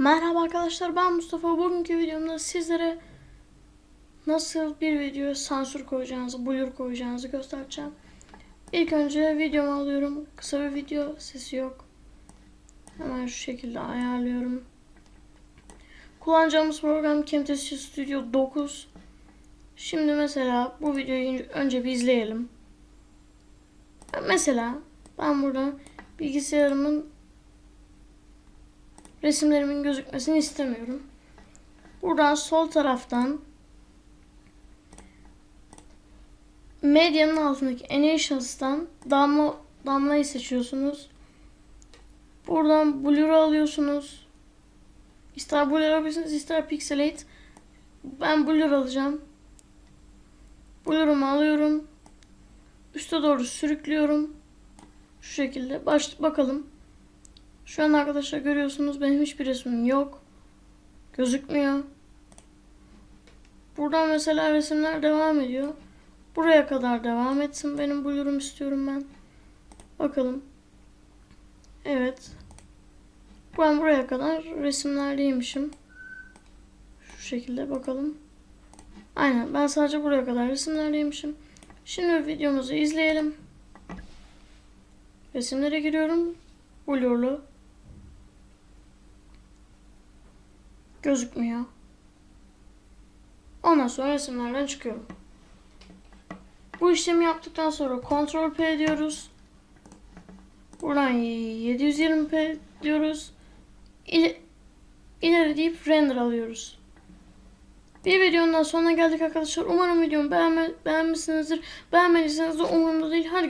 Merhaba arkadaşlar ben Mustafa. Bugünkü videomda sizlere nasıl bir videoya sansür koyacağınızı, blur koyacağınızı göstereceğim. İlk önce videomu alıyorum. Kısa bir video, sesi yok. Hemen şu şekilde ayarlıyorum. Kullanacağımız program Camtasia Studio 9. Şimdi mesela bu videoyu önce bir izleyelim. Mesela ben burada bilgisayarımın resimlerimin gözükmesini istemiyorum. Buradan sol taraftan medyanın altındaki Animations'tan damla damlayı seçiyorsunuz. Buradan blur'u alıyorsunuz. İster blur alabilirsiniz, ister pixelate. Ben blur alacağım. Blur'umu alıyorum. Üste doğru sürüklüyorum. Şu şekilde. Baş, bakalım. Şu an arkadaşlar görüyorsunuz benim hiçbir resmim yok. Gözükmüyor. Buradan mesela resimler devam ediyor. Buraya kadar devam etsin. Benim blur'um istiyorum ben. Bakalım. Evet. Ben buraya kadar resimlerdeymişim. Şu şekilde bakalım. Aynen ben sadece buraya kadar resimlerdeymişim. Şimdi videomuzu izleyelim. Resimlere giriyorum. Blurlu. Gözükmüyor. Ondan sonra resimlerden çıkıyorum. Bu işlemi yaptıktan sonra Ctrl P diyoruz. Buradan 720p diyoruz. İle, ileri deyip render alıyoruz. Bir videonun daha sonuna geldik arkadaşlar. Umarım videomu beğenme, beğenmişsinizdir. Beğenmediyseniz de umurumda değil. Hadi